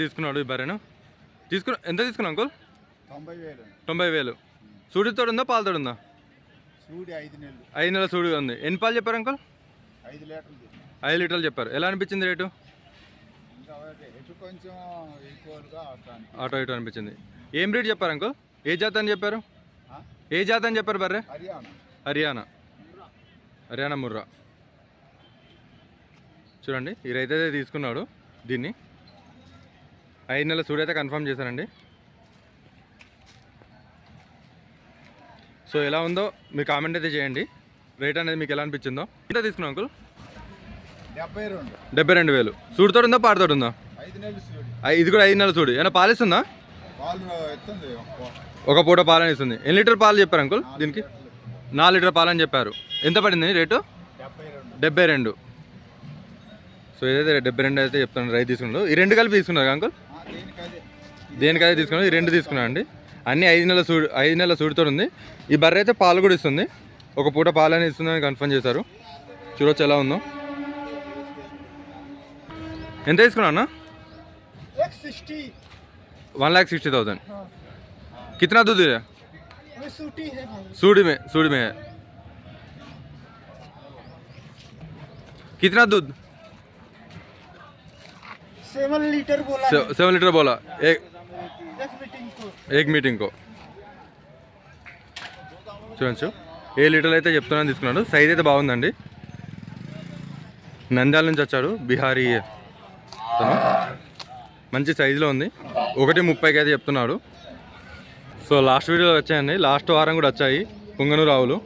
తీసుకున్నాడు ఈ బర్రెను. తీసుకున్నా ఎంత తీసుకున్నా అంకుల్? తొంభై వేలు. తొంభై వేలు. సూడితో ఉందా పాలతో ఉందా సూడి ఐదు నెలలు. ఐదు నెలల సూడి ఉంది. ఎన్ని పాలు చెప్పారు అంకుల్? ఐదు లీటర్లు ఐదు లీటర్లు చెప్పారు. ఎలా అనిపించింది రేటు? కొంచెం ఆటో ఇటో అనిపించింది. ఏం రేట్ చెప్పారు అంకుల్? ఏ జాత అని చెప్పారు? ఏ జాత అని చెప్పారు బర్రె? హర్యానా. హర్యానా. హర్యానా ముర్రా. చూడండి ఈ రైతు అయితే తీసుకున్నాడు దీన్ని. ఐదు నెలల సూడి అయితే కన్ఫర్మ్ చేశానండి. సో ఎలా ఉందో మీరు కామెంట్ అయితే చేయండి. రేట్ అనేది మీకు ఎలా అనిపించిందో. ఎంత తీసుకున్నాం అంకుల్ డెబ్బై రెండు. డెబ్బై రెండు వేలు. సూడితో ఉందా పాడతో ఉందా? ఇది కూడా ఐదు నెలల సూడి ఏమైనా పాలిస్తుందా. ఒక పూట పాలని ఇస్తుంది. ఎన్ని లీటర్ పాలు చెప్పారు అంకుల్ దీనికి. నాలుగు లీటర్ పాలని చెప్పారు. ఎంత పడింది రేటు? డెబ్బై రెండు. సో ఏదైతే డెబ్బై రెండు అయితే చెప్తాను రైతు తీసుకున్నాడు. ఈ రెండు కలిపి తీసుకున్నారు అంకుల్ దేనికైతే తీసుకున్నాడు ఈ రెండు తీసుకున్నాడు అండి అన్ని ఐదు నెలల సూడి ఐదు నెలల సూడితో ఉంది ఈ బర్రె అయితే పాలు కూడా ఇస్తుంది ఒక పూట పాలని ఇస్తుందని కన్ఫర్మ్ చేశారు చూడొచ్చు ఎలా ఉందో ఎంత తీసుకున్నా అన్న sixty one lakh sixty thousand कितना दूध है सूटी है सूडी में सूडी में है कितना दूध सेवन लीटर बोला से- सेवन लीटर बोला एक एक मीटिंग को ఏక్ మీటింగ్కో చూడచ్చు ఏ లీటర్లు అయితే చెప్తున్నాను తీసుకున్నాడు సైజ్ అయితే బాగుందండి నంద్యాల నుంచి వచ్చాడు బిహారీ అతను మంచి సైజులో ఉంది ఒకటి ముప్పైకి అయితే చెప్తున్నాడు సో లాస్ట్ వీడియోలో వచ్చాయండి లాస్ట్ వారం కూడా వచ్చాయి పుంగనూరు ఆవులు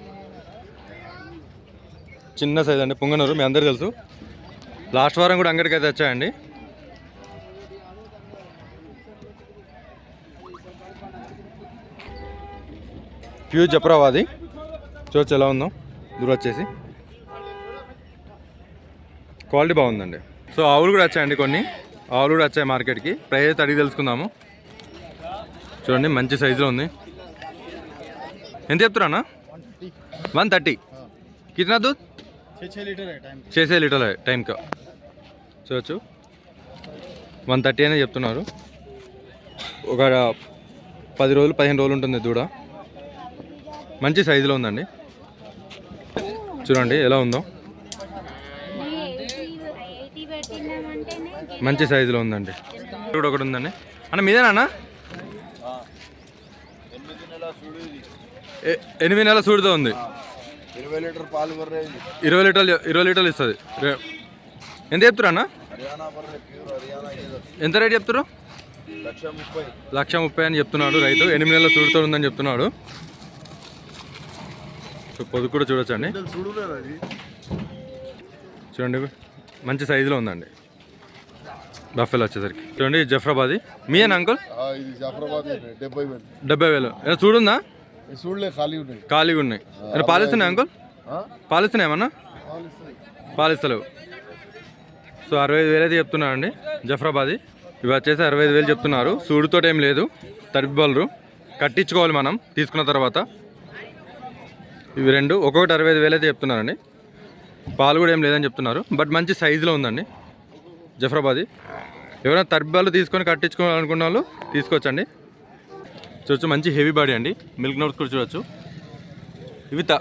చిన్న సైజ్ అండి పుంగనూరు మీ అందరికీ తెలుసు లాస్ట్ వారం కూడా అంగడికి అయితే వచ్చాయండి ప్యూర్ అది. చూడొచ్చు ఎలా ఉందో. దూరం వచ్చేసి. క్వాలిటీ బాగుందండి. సో ఆవులు కూడా వచ్చాయండి కొన్ని. ఆవులు కూడా వచ్చాయి మార్కెట్కి. ప్రైస్ అయితే అడిగి తెలుసుకుందాము. చూడండి మంచి సైజులో ఉంది. ఎంత చెప్తున్నా వన్ థర్టీ. కిतना దూ छः చేసే లీటర్ టైంకి. కా వన్ థర్టీ అనేది చెప్తున్నారు. ఒక పది రోజులు పదిహేను రోజులు ఉంటుంది దూడ. మంచి సైజులో ఉందండి. చూడండి ఎలా ఉందో. మంచి సైజులో ఉందండి. ఇక్కడ ఒకటి ఉందండి. అన్న మీదేనా అన్న? ఎనిమిది నెలల సూడితో ఉంది. ఇరవై లీటర్ పాలు ఇరవై లీటర్లు ఇరవై లీటర్లు ఇస్తుంది. ఎంత చెప్తురా అన్న? ఎంత రేట్ చెప్తారు లక్ష ముప్పై. లక్ష ముప్పై అని చెప్తున్నాడు రైతు. ఎనిమిది నెలల సూడితో ఉందని చెప్తున్నాడు. సో పొదుపు కూడా చూడొచ్చండి చూడండి మంచి సైజులో ఉందండి. బఫెల్ వచ్చేసరికి. చూడండి జఫ్రాబాద్ మీయేనా అంకుల్ ఇది జాఫరాబాద్ డెబ్బై వేలు. ఏమైనా చూడుందా? చూడలే ఖాళీ ఉన్నాయి. ఖాళీగా ఉన్నాయి. పాలిస్తున్నాయి అంకుల్ పాలిస్తున్నాయి ఏమన్నా? పాలిస్తలేవు. సో అరవై ఐదు వేలు అయితే చెప్తున్నారు అండి. జఫ్రాబాద్ ఇవి వచ్చేసి అరవై ఐదు వేలు చెప్తున్నారు. సూడుతో ఏం లేదు. తడిపి బలరు కట్టించుకోవాలి మనం తీసుకున్న తర్వాత. ఇవి రెండు. ఒక్కొక్కటి అరవై ఐదు వేలు అయితే చెప్తున్నారండి. పాలు కూడా ఏం లేదని చెప్తున్నారు. బట్ మంచి సైజులో ఉందండి. జఫ్రాబాద్. ఎవరైనా తడిబాలు తీసుకొని కట్టించుకోవాలనుకున్న వాళ్ళు తీసుకోవచ్చండి. చూడొచ్చు మంచి హెవీ బాడీ అండి. మిల్క్ నోట్స్ కూడా చూడొచ్చు. ఇవి త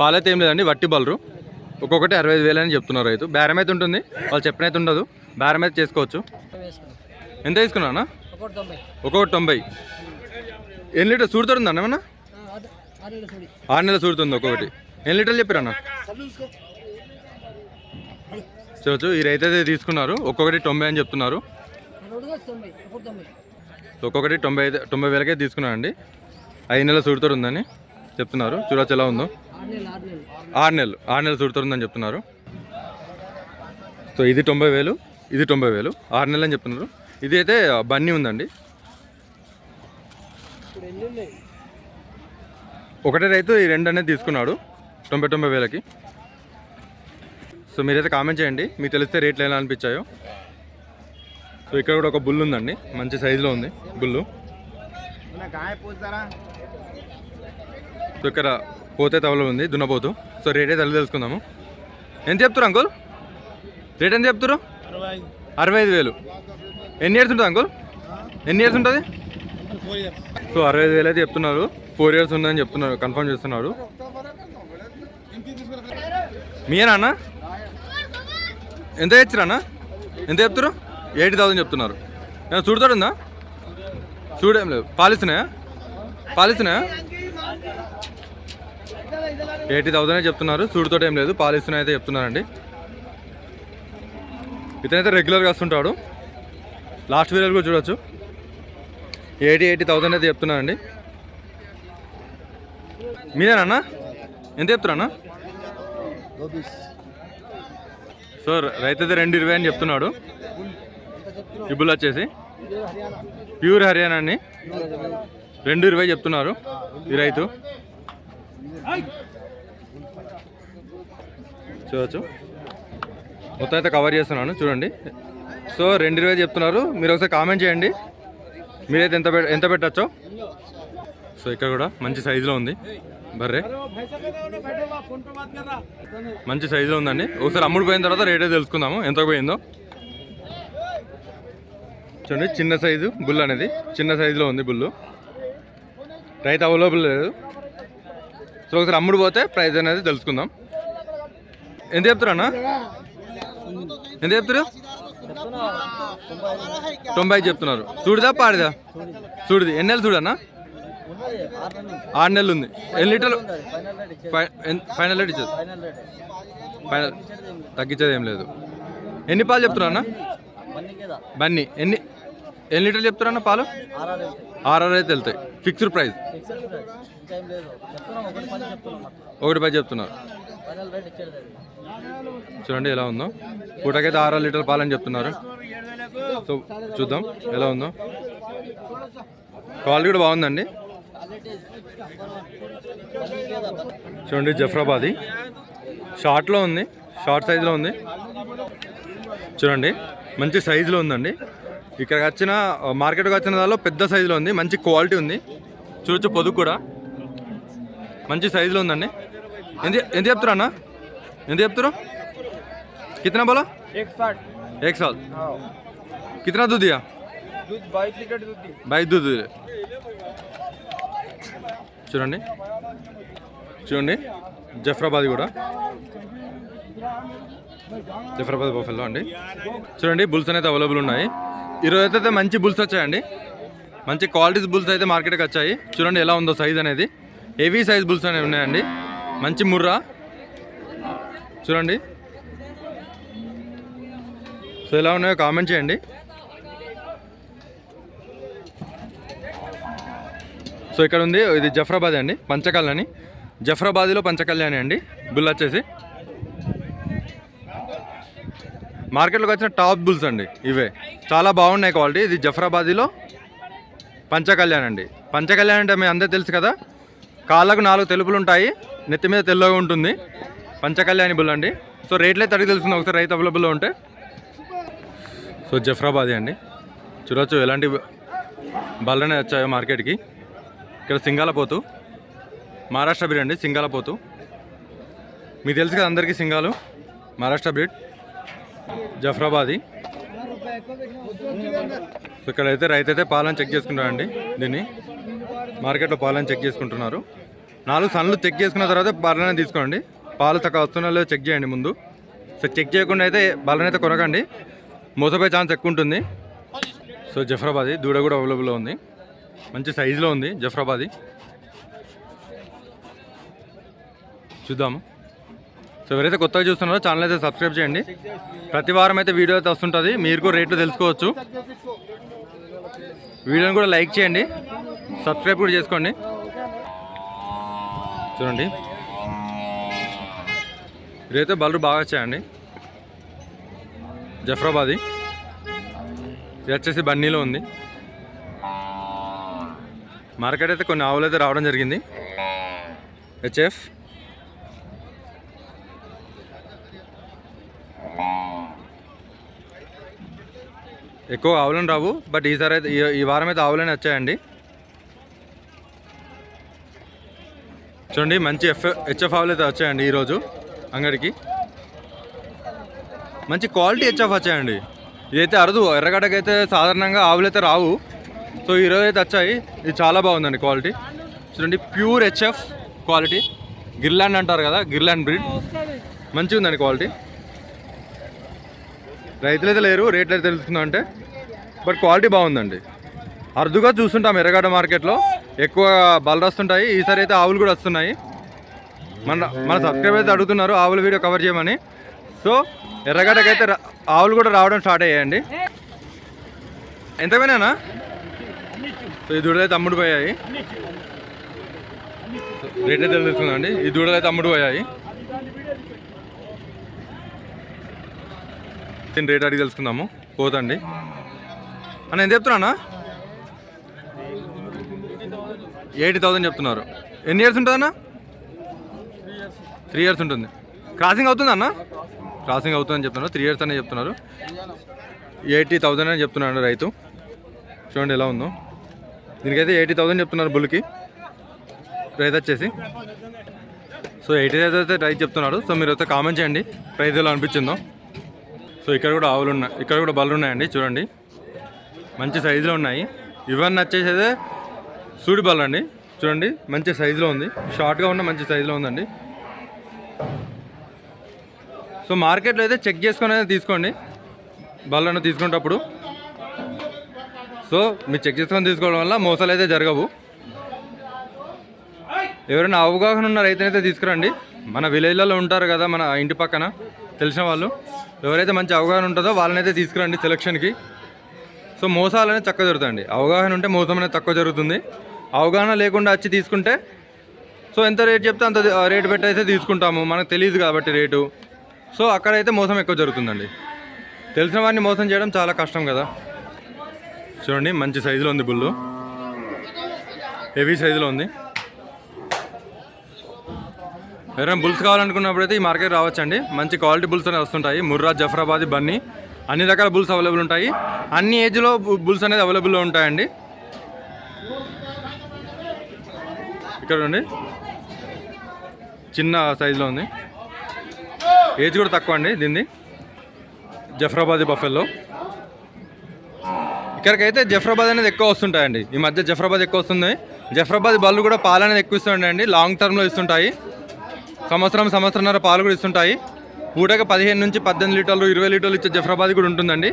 పాలైతే ఏం లేదండి వట్టి బలరు. ఒక్కొక్కటి అరవై ఐదు వేలు అని చెప్తున్నారు రైతు. బేరం అయితే ఉంటుంది వాళ్ళు చెప్పినైతే ఉండదు. బేరం అయితే చేసుకోవచ్చు. ఎంత తీసుకున్నా అన్న? ఒకటి తొంభై. ఒక్కొక్కటి తొంభై. ఎన్ని లీటర్ సూడుతుంది అన్న ఏమన్నా అది ఆరేళ్ళు చూడి ఆరు నెలలు సూడుతుంది ఒక్కొక్కటి. ఎన్ని లీటర్లు చెప్పారు అన్న? చూడొచ్చు ఈ రైతు అయితే తీసుకున్నారు. ఒక్కొక్కటి తొంభై అని చెప్తున్నారు. ఒక్కొక్కటి తొంభై తొంభై వేలకే తీసుకున్నానండి ఐదు నెలల సూడుతో ఉందని చెప్తున్నారు. చూడొచ్చు ఎలా ఉందో. ఆరు నెలలు ఆరు నెలలు ఆరు చెప్తున్నారు. సో ఇది తొంభై వేలు ఇది తొంభై వేలు ఆరు నెలలు అని చెప్తున్నారు. ఇది అయితే బన్నీ ఉందండి. ఇప్పుడు ఎన్ని ఉన్నాయి ఒకటే రైతు ఈ రెండు అనేది తీసుకున్నాడు తొంభై తొంభై వేలకి. సో మీరైతే కామెంట్ చేయండి మీకు తెలిస్తే రేట్లు ఎలా అనిపించాయో. సో ఇక్కడ కూడా ఒక బుల్ ఉందండి మంచి సైజులో ఉంది బుల్లు. సో ఇక్కడ పోతే తవలో ఉంది దున్నపోతు. సో రేట్ అయితే తెలుసుకుందాము. ఎంత చెప్తారు అంకుల్? రేట్ ఎంత చెప్తారు అరవై ఐదు వేలు. ఎన్ని ఇయర్స్ ఉంటుంది అంకుల్? ఎన్ని ఇయర్స్ ఉంటుంది? సో అరవై ఐదు వేలు అయితే చెప్తున్నారు. ఫోర్ ఇయర్స్ ఉందని చెప్తున్నారు కన్ఫర్మ్ చేస్తున్నారు. మీరా అన్న? ఎంత తెచ్చిరా అన్న? ఎంత చెప్తారు ఎయిటీ థౌసండ్ చెప్తున్నారు. నేను చూడతాడుందా? చూడేం లేదు. పాలిస్తున్నాయా? పాలిస్తున్నాయా? ఎయిటీ థౌసండ్ చెప్తున్నారు. చూడుతోటి ఏం లేదు. పాలిస్తున్నాయి అయితే చెప్తున్నారండి. ఇతనైతే రెగ్యులర్గా వస్తుంటాడు. లాస్ట్ వీడియోలు కూడా చూడొచ్చు. ఎయిటీ ఎయిటీ థౌసండ్ అయితే చెప్తున్నానండి మీదేనా? ఎంత చెప్తున్నా? సో రైతు అయితే రెండు ఇరవై అని చెప్తున్నాడు. ఈ బుల్ వచ్చేసి. ప్యూర్ హర్యానా అండి. రెండు ఇరవై చెప్తున్నారు ఈ రైతు. చూడవచ్చు మొత్తం అయితే కవర్ చేస్తున్నాను చూడండి. సో రెండు ఇరవై చెప్తున్నారు. మీరు ఒకసారి కామెంట్ చేయండి. మీరైతే ఎంత పె- ఎంత పెట్టచ్చో. సో ఇక్కడ కూడా మంచి సైజులో ఉంది. బర్రె? మంచి సైజులో ఉందండి. ఒకసారి అమ్ముడు పోయిన తర్వాత రేట్ తెలుసుకుందాము. ఎంత పోయిందో? చూడండి చిన్న సైజు బుల్ అనేది. చిన్న సైజులో ఉంది బుల్లు. రైతు అవైలబుల్ లేదు. సో ఒకసారి అమ్ముడు పోతే ప్రైస్ అనేది తెలుసుకుందాం. ఎంత చెప్తారు అన్న? ఎంత చెప్తారు? తొంభై చెప్తున్నారు. చూడదా పాడిదా? చూడది ఎన్ని నెలలు చూడన్నా ఆరు నెలలు ఉంది. ఎన్ని లీటర్లు? ఫైనల్ రేట్ ఇచ్చేది ఫైనల్ తగ్గించేది ఏం లేదు. ఎన్ని పాలు చెప్తున్నా అన్న? బన్నీ ఎన్ని ఎన్ని లీటర్లు చెప్తున్నా అన్న పాలు? ఆరు అయితే వెళ్తాయి. Fixed price. ఒకటి పది చెప్తున్నారు. చూడండి ఎలా ఉందో. పూటకైతే ఆరు లీటర్ పాలని చెప్తున్నారు. సో చూద్దాం ఎలా ఉందో. క్వాలిటీ కూడా బాగుందండి. చూడండి జఫ్రాబాది. షార్ట్లో ఉంది షార్ట్ సైజులో ఉంది. చూడండి మంచి సైజులో ఉందండి. ఇక్కడ వచ్చిన మార్కెట్కి వచ్చిన దానిలో పెద్ద సైజులో ఉంది మంచి క్వాలిటీ ఉంది. చూడొచ్చు పొదుగు కూడా. మంచి సైజులో ఉందండి. ఎంత ఎంత చెప్తారు అన్న? ఎంత చెప్తారు కితన బోలా? एक साल कितना दूध दिया చూడండి. చూడండి. జఫ్రాబాద్ కూడా. జఫ్రాబాద్ బఫెల్లో అండి. చూడండి బుల్స్ అనేది అవైలబుల్ ఉన్నాయి. ఈరోజు అయితే మంచి బుల్స్ వచ్చాయండి. మంచి క్వాలిటీస్ బుల్స్ అయితే మార్కెట్కి వచ్చాయి. చూడండి ఎలా ఉందో సైజ్ అనేది. హెవీ సైజ్ బుల్స్ అనేవి ఉన్నాయండి. మంచి ముర్రా. చూడండి. సో ఎలా ఉన్నాయో కామెంట్ చేయండి. సో ఇక్కడ ఉంది ఇది జఫ్రాబాద్ అండి పంచకళ్యాణి జఫ్రాబాద్లో పంచకళ్యాణి అండి బుల్ వచ్చేసి. మార్కెట్లోకి వచ్చిన టాప్ బుల్స్ అండి ఇవే. చాలా బాగున్నాయి క్వాలిటీ ఇది జఫ్రాబాదీలో పంచకళ్యాణ్ అండి. పంచకళ్యాణ్ అంటే మీ అందరూ తెలుసు కదా కాళ్ళకు నాలుగు తెలుపులు ఉంటాయి నెత్తి మీద తెల్లగా ఉంటుంది పంచకళ్యాణి బుల్ అండి. సో రేట్లు అయితే అడిగి తెలుస్తుంది ఒకసారి రైతు అవైలబుల్లో ఉంటే. సో జఫ్రాబాదీ అండి. చూడవచ్చు ఎలాంటి బల్లనే వచ్చాయో మార్కెట్కి. ఇక్కడ సింగాలపోతు. మహారాష్ట్ర బ్రీడ్ అండి సింగాలపోతు. మీకు తెలుసు కదా అందరికీ సింగాలు? మహారాష్ట్ర బ్రీడ్. జఫ్రాబాది. సో ఇక్కడైతే రైతు అయితే పాలను చెక్ చేసుకుంటారండి దీన్ని. మార్కెట్లో పాలను చెక్ చేసుకుంటున్నారు. నాలుగు సన్లు చెక్ చేసుకున్న తర్వాత పాలనే తీసుకోండి. పాలు తక్కువ వస్తున్నా చెక్ చేయండి ముందు. సో చెక్ చేయకుండా అయితే బలని అయితే కొనకండి. మోసపోయే ఛాన్స్ ఎక్కువ ఉంటుంది. సో జఫ్రాబాదీ దూడ కూడా అవైలబుల్లో ఉంది. మంచి సైజులో ఉంది జఫ్రాబాది. చూద్దాము. సో ఎవరైతే కొత్తగా చూస్తున్నారో ఛానల్ అయితే సబ్స్క్రైబ్ చేయండి. ప్రతి వారం అయితే వీడియో అయితే వస్తుంటుంది. మీరు కూడా రేట్లు తెలుసుకోవచ్చు. వీడియోని కూడా లైక్ చేయండి. సబ్స్క్రైబ్ కూడా చేసుకోండి. చూడండి. ఇదైతే బల్లు బాగా వచ్చాయండి. జఫ్రాబాది. ఇది వచ్చేసి బన్నీలో ఉంది. మార్కెట్ అయితే కొన్ని ఆవులు అయితే రావడం జరిగింది. హెచ్ఎఫ్. ఎక్కువ ఆవులను రావు బట్ ఈసారి అయితే ఈ- ఈ వారం అయితే ఆవులనే వచ్చాయండి. చూడండి మంచి ఎఫ్ హెచ్ఎఫ్ ఆవులు అయితే వచ్చాయండి ఈరోజు అంగడికి. మంచి క్వాలిటీ హెచ్ఎఫ్ వచ్చాయండి. ఇదైతే అరదు ఎర్రగడ్డకైతే అయితే సాధారణంగా ఆవులు అయితే రావు. సో ఈరోజు అయితే వచ్చాయి. ఇది చాలా బాగుందండి క్వాలిటీ. చూడండి ప్యూర్ హెచ్ఎఫ్ క్వాలిటీ. గిర్లాండ్ అంటారు కదా గిర్లాండ్ బ్రీడ్. మంచిగా ఉందండి క్వాలిటీ. రైతులు అయితే లేరు రేట్లు అయితే తెలుసుకుందాం అంటే. బట్ క్వాలిటీ బాగుందండి. అరుదుగా చూస్తుంటాం ఎర్రగడ్డ మార్కెట్లో. ఎక్కువ బలరస్తుంటాయి. ఈసారి అయితే ఆవులు కూడా వస్తున్నాయి. మన మన సబ్స్క్రైబర్ అయితే అడుగుతున్నారు ఆవుల వీడియో కవర్ చేయమని. సో ఎర్రగడ్డకైతే అయితే ఆవులు కూడా రావడం స్టార్ట్ అయ్యాయండి. ఎంత సో ఈ దూడలు అయితే అమ్ముడు పోయాయి. రేట్ అయితే తెలుస్తుందండి. ఈ దూడలు అయితే అమ్ముడు పోయాయి. దీని రేట్ అడిగి తెలుసుకుందాము. పోతండి. అన్న ఎంత చెప్తున్నానా ఎయిటీ థౌసండ్ చెప్తున్నారు. ఎన్ని ఇయర్స్ ఉంటుందన్నా? త్రీ ఇయర్స్ ఉంటుంది. క్రాసింగ్ అవుతుంది అన్న? క్రాసింగ్ అవుతుందని చెప్తున్నారు. త్రీ ఇయర్స్ అనే చెప్తున్నారు. ఎయిటీ థౌసండ్ అని చెప్తున్నాడు రైతు. చూడండి ఎలా ఉందో. దీనికైతే ఎయిటీ థౌసండ్ చెప్తున్నారు బుల్కి రైతు వచ్చేసి. సో ఎయిటీ అయితే రైతు చెప్తున్నాడు. సో మీరు అయితే కామెంట్ చేయండి. ప్రైజ్ ఎలా అనిపించిందో. సో ఇక్కడ కూడా ఆవులు ఉన్నాయి. ఇక్కడ కూడా బళ్ళు ఉన్నాయండి చూడండి. మంచి సైజులో ఉన్నాయి. ఇవన్నీ వచ్చేసి అయితే సూడి బళ్ళు అండి. చూడండి మంచి సైజులో ఉంది. షార్ట్గా ఉన్న మంచి సైజులో ఉందండి. సో మార్కెట్లో అయితే చెక్ చేసుకొని అయితే తీసుకోండి. బళ్ళను తీసుకునేటప్పుడు. సో మీరు చెక్ చేసుకొని తీసుకోవడం వల్ల మోసాలు అయితే జరగవు. ఎవరైనా అవగాహన ఉన్న రైతునైతే తీసుకురండి. మన విలేజ్లలో ఉంటారు కదా మన ఇంటి పక్కన తెలిసిన వాళ్ళు. ఎవరైతే మంచి అవగాహన ఉంటుందో వాళ్ళనైతే తీసుకురండి సెలక్షన్కి. సో మోసాలు అనేది తక్కువ జరుగుతుంది అవగాహన ఉంటే మోసం అనేది తక్కువ జరుగుతుంది. అవగాహన లేకుండా వచ్చి తీసుకుంటే సో ఎంత రేట్ చెప్తే అంత రేట్ పెట్టి అయితే తీసుకుంటాము. మనకు తెలియదు కాబట్టి రేటు. సో అక్కడైతే మోసం ఎక్కువ జరుగుతుందండి. తెలిసిన వారిని మోసం చేయడం చాలా కష్టం కదా. చూడండి మంచి సైజులో ఉంది బుల్లు. హెవీ సైజులో ఉంది. ఎవరైనా బుల్స్ కావాలనుకున్నప్పుడు అయితే ఈ మార్కెట్ రావచ్చండి. మంచి క్వాలిటీ బుల్స్ అనేవి వస్తుంటాయి. ముర్రా జఫరాబాది బన్నీ అన్ని రకాల బుల్స్ అవైలబుల్ ఉంటాయి. అన్ని ఏజ్లో బుల్స్ అనేది అవైలబుల్లో ఉంటాయండి. ఇక్కడ ఉండి చిన్న సైజులో ఉంది. ఏజ్ కూడా తక్కువ అండి దీన్ని. జఫరాబాది బఫెల్లో. ఇక్కడికైతే జఫరాబాద్ అనేది ఎక్కువ వస్తుంటాయండి. ఈ మధ్య జఫరాబాద్ ఎక్కువ వస్తుంది. జఫరాబాద్ బళ్ళు కూడా పాలు అనేది ఎక్కువ ఇస్తుంటాయండి. లాంగ్ టర్మ్లో ఇస్తుంటాయి. సంవత్సరం సంవత్సరంన్నర పాలు కూడా ఇస్తుంటాయి. పూటకి పదిహేను నుంచి పద్దెనిమిది లీటర్లు ఇరవై లీటర్లు ఇచ్చే జఫరాబాద్ కూడా ఉంటుందండి.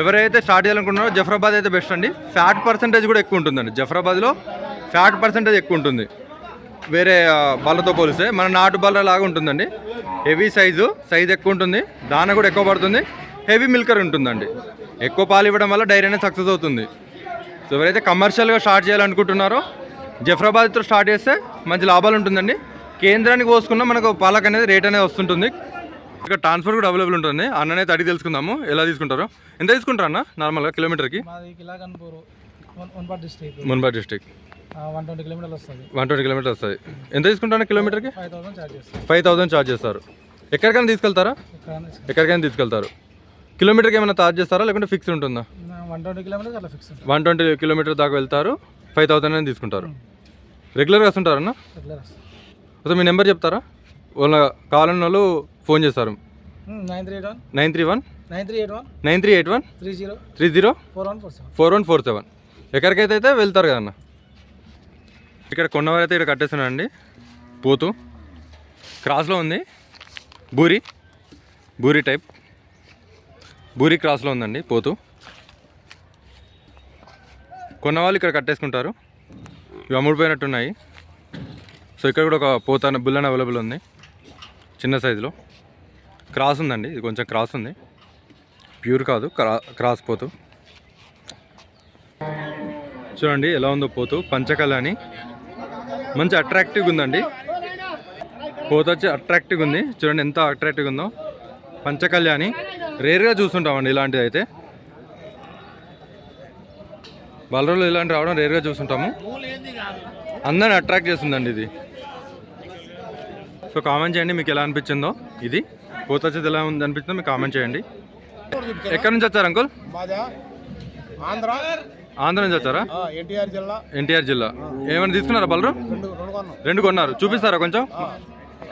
ఎవరైతే స్టార్ట్ చేయాలనుకుంటున్నారో జఫరాబాద్ అయితే బెస్ట్ అండి. ఫ్యాట్ పర్సంటేజ్ కూడా ఎక్కువ ఉంటుందండి. జఫరాబాద్లో ఫ్యాట్ పర్సంటేజ్ ఎక్కువ ఉంటుంది. వేరే బళ్ళతో పోలిస్తే మన నాటు బల్ల లాగా ఉంటుందండి. హెవీ సైజు సైజ్ ఎక్కువ ఉంటుంది. దాన కూడా ఎక్కువ పడుతుంది. హెవీ మిల్కర్ ఉంటుందండి. ఎక్కువ పాలు ఇవ్వడం వల్ల డైరీ అనేది సక్సెస్ అవుతుంది. సో ఎవరైతే కమర్షియల్గా స్టార్ట్ చేయాలనుకుంటున్నారో జఫ్రాబాద్తో స్టార్ట్ చేస్తే మంచి లాభాలు ఉంటుందండి. కేంద్రానికి పోసుకున్న మనకు పాలకు అనేది రేట్ అనేది వస్తుంటుంది. ఇక్కడ ట్రాన్స్ఫర్ కూడా అవైలబుల్ ఉంటుంది. అన్ననైతే అడిగి తెలుసుకుందాము ఎలా తీసుకుంటారో. ఎంత తీసుకుంటారు అన్న నార్మల్గా కిలోమీటర్కి? వన్పాట్ డిస్ట్రిక్ట్. వన్ ట్వంటీ కిలోమీటర్ వస్తుంది. ఎంత తీసుకుంటారు కిలోమీటర్కి? ఫైవ్ థౌసండ్ ఛార్జ్ చేస్తారు. ఎక్కడికైనా తీసుకెళ్తారా. ఎక్కడికైనా తీసుకెళ్తారు. కిలోమీటర్కి ఏమైనా ఛార్జ్ చేస్తారా? లేకుంటే ఫిక్స్ ఉంటుందా? వన్ ట్వంటీ కిలోమీటర్స్ అట్లా ఫిక్స్ ఉంటుంది వన్ ట్వంటీ కిలోమీటర్ దాకా వెళ్తారు. ఫైవ్ థౌసండ్ అని తీసుకుంటారు. రెగ్యులర్గా వస్తుంటారన్న రెగ్యులర్ అసలు మీ నెంబర్ చెప్తారా? వాళ్ళ కావాలన్న వాళ్ళు ఫోన్ చేస్తారు. Nine three eight one nine three one nine three eight one nine three eight one three zero three zero four one four seven four one four seven ఎక్కడికైతే అయితే వెళ్తారు కదన్న ఇక్కడ కొన్నవారైతే ఇక్కడ కట్టేస్తున్నానండి పోతు. క్రాస్లో ఉంది. బూరి. బూరి టైప్ బూరి క్రాస్లో ఉందండి పోతు. కొన్నవాళ్ళు ఇక్కడ కట్టేసుకుంటారు. ఇవి అమ్ముడిపోయినట్టున్నాయి. సో ఇక్కడ కూడా ఒక పోతాన బుల్లన్ అవైలబుల్ ఉంది. చిన్న సైజులో. క్రాస్ ఉందండి ఇది కొంచెం క్రాస్ ఉంది. ప్యూర్ కాదు క్రా క్రాస్ పోతు. చూడండి ఎలా ఉందో పోతు పంచకళ అని మంచి అట్రాక్టివ్గా ఉందండి. పోతొచ్చి వచ్చి అట్రాక్టివ్గా ఉంది. చూడండి ఎంత అట్రాక్టివ్గా ఉందో. పంచకళ్యాణి. రేర్గా చూస్తుంటామండి ఇలాంటిది అయితే. బలరోలు ఇలాంటి రావడం రేర్గా చూస్తుంటాము. అందరిని అట్రాక్ట్ చేస్తుందండి ఇది. సో కామెంట్ చేయండి మీకు ఎలా అనిపించిందో ఇది. పోత వచ్చేది ఎలా ఉంది అనిపించిందో మీకు కామెంట్ చేయండి. ఎక్కడి నుంచి వచ్చారు అంకుల్? ఆంధ్ర. ఆంధ్ర నుంచి వచ్చారా? ఎన్టీఆర్ జిల్లా. ఎన్టీఆర్ జిల్లా. ఏమైనా తీసుకున్నారా బలరు? రెండు రెండు కొన్నాం రెండు కొన్నారు. చూపిస్తారా కొంచెం?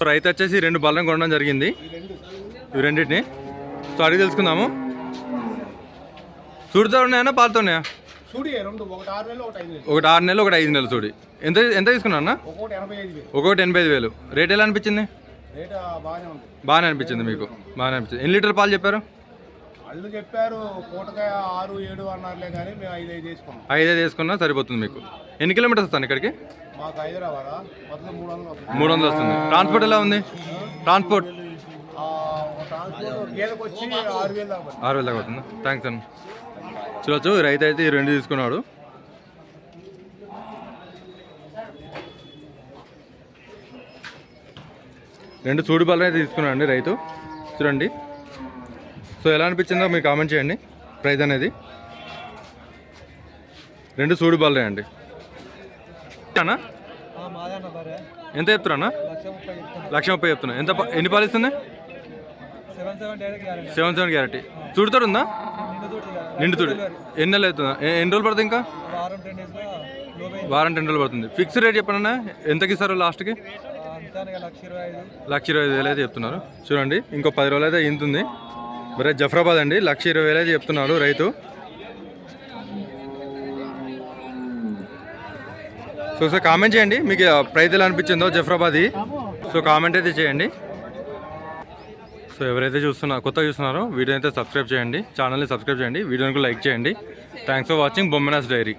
రైతు వచ్చేసి రెండు బల్లం కొనడం జరిగింది. ఇవి రెండింటిని. సో అడిగి తెలుసుకుందాము సూడితో ఉన్నాయన్నా పాలతో ఉన్నాయా? ఒకటి ఆరు ఐదు నెలలు. ఒకటి ఐదు నెలలు చూడి ఎంత ఎంత తీసుకున్నా అన్న? ఐదు ఒకటి ఎనభై ఐదు వేలు. రేట్ ఎలా అనిపించింది? బాగానే అనిపించింది మీకు. బాగానే అనిపించింది. ఎన్ని లీటర్ పాలు చెప్పారు? వాళ్ళు చెప్పారు పూటకాయ ఆరు ఏడు అన్నారులే కానీ మేము ఐదు ఐదు వేసుకున్నాం. ఐదే తీసుకున్నా సరిపోతుంది మీకు. ఎన్ని కిలోమీటర్స్ వస్తాను ఇక్కడికి? మాకు హైదరాబాద్? మూడు వందలు వస్తుంది. ట్రాన్స్పోర్ట్ ఎలా ఉంది? ట్రాన్స్పోర్ట్ ఆరు వేలు దాకా అవుతుంది థ్యాంక్స్ అన్న. చూడొచ్చు రైతు అయితే ఈ రెండు తీసుకున్నాడు. రెండు సూడి బల్ల అయితే తీసుకున్నాడు అండి రైతు. చూడండి. సో ఎలా అనిపించిందో మీరు కామెంట్ చేయండి ప్రైస్ అనేది. రెండు సూడి బల్లే అండి. అన్నా? ఎంత చెప్తున్నా లక్ష ముప్పై చెప్తున్నా. ఎంత ఎన్ని పాలు ఇస్తుంది సెవెన్ సెవెన్ గ్యారెంటీ. చూడుతాడు ఉందా? నిండు చూడు ఎన్ని నెలలు అవుతుందా? ఎన్ని రోజులు పడుతుంది ఇంకా? వారం టెన్ రోజులు పడుతుంది. ఫిక్స్ రేట్ చెప్పండి ఎంతకి ఇస్తారు లాస్ట్కి? లక్ష ఇరవై ఐదు. వేలు అయితే చెప్తున్నారు. చూడండి ఇంకో పది రోజులు అయితే ఇంతుంది మరి జఫ్రాబాద్ అండి. లక్ష ఇరవై వేలు అయితే చెప్తున్నాడు రైతు. సో సార్ కామెంట్ చేయండి. మీకు ప్రైస్ ఎలా అనిపించిందో జఫ్రాబాద్ సో కామెంట్ అయితే చేయండి. సో ఎవరైతే చూస్తున్నారో కొత్తగా చూస్తున్నారో వీడియో అయితే సబ్స్క్రైబ్ చేయండి ఛానల్ని సబ్స్క్రైబ్ చేయండి. వీడియోని లైక్ చేయండి. Thanks for watching Bommanas dairy